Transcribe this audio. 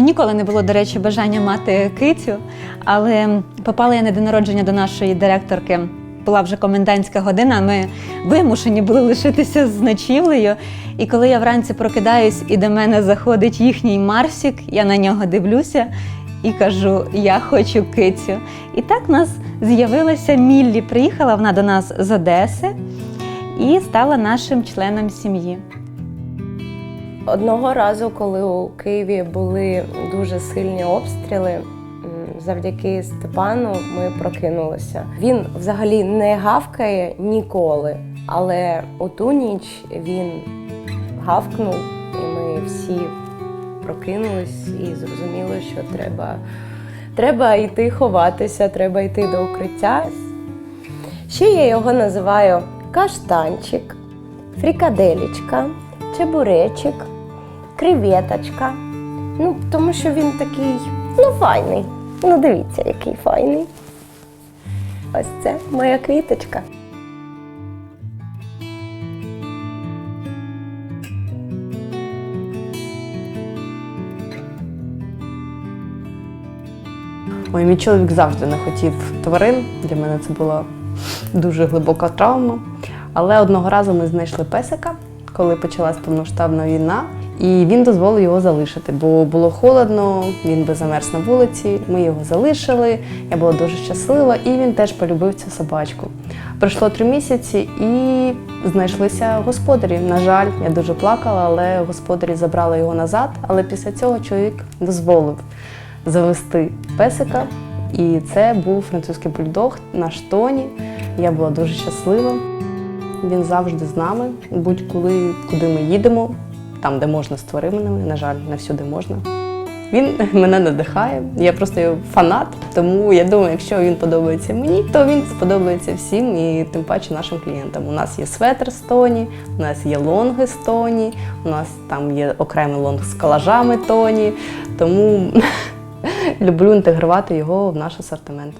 Ніколи не було, до речі, бажання мати кицю, але попала я на день народження до нашої директорки. Була вже комендантська година. Ми вимушені були лишитися з ночівлею. І коли я вранці прокидаюсь і до мене заходить їхній Марсік, я на нього дивлюся і кажу: Я хочу кицю. І так в нас з'явилася Міллі. Приїхала вона до нас з Одеси і стала нашим членом сім'ї. Одного разу, коли у Києві були дуже сильні обстріли, завдяки Степану ми прокинулися. Він взагалі не гавкає ніколи, але у ту ніч він гавкнув, і ми всі прокинулись і зрозуміли, що треба, треба йти ховатися, треба йти до укриття. Ще я його називаю каштанчик, фрікаделічка, чебуречик, креветочка. Ну, тому що він такий, ну, файний. Ну, дивіться, який файний. Ось це моя квіточка. Ой, мій чоловік завжди не хотів тварин. Для мене це була дуже глибока травма. Але одного разу ми знайшли песика, коли почалась повноштабна війна, і він дозволив його залишити, бо було холодно, він би замерз на вулиці. Ми його залишили. Я була дуже щаслива, і він теж полюбив цю собачку. Пройшло три місяці і знайшлися господарі. На жаль, я дуже плакала, але господарі забрали його назад. Але після цього чоловік дозволив завести песика. І це був французький бульдог, наш Тоні. Я була дуже щаслива. Він завжди з нами, будь-коли, куди ми їдемо, там, де можна з тваринами, на жаль, не всюди можна. Він мене надихає. Я просто його фанат, тому я думаю, якщо він подобається мені, то він сподобається всім і тим паче нашим клієнтам. У нас є светр з Тоні, у нас є лонги з Тоні, у нас там є окремий лонг з колажами Тоні. Тому люблю інтегрувати його в наш асортимент.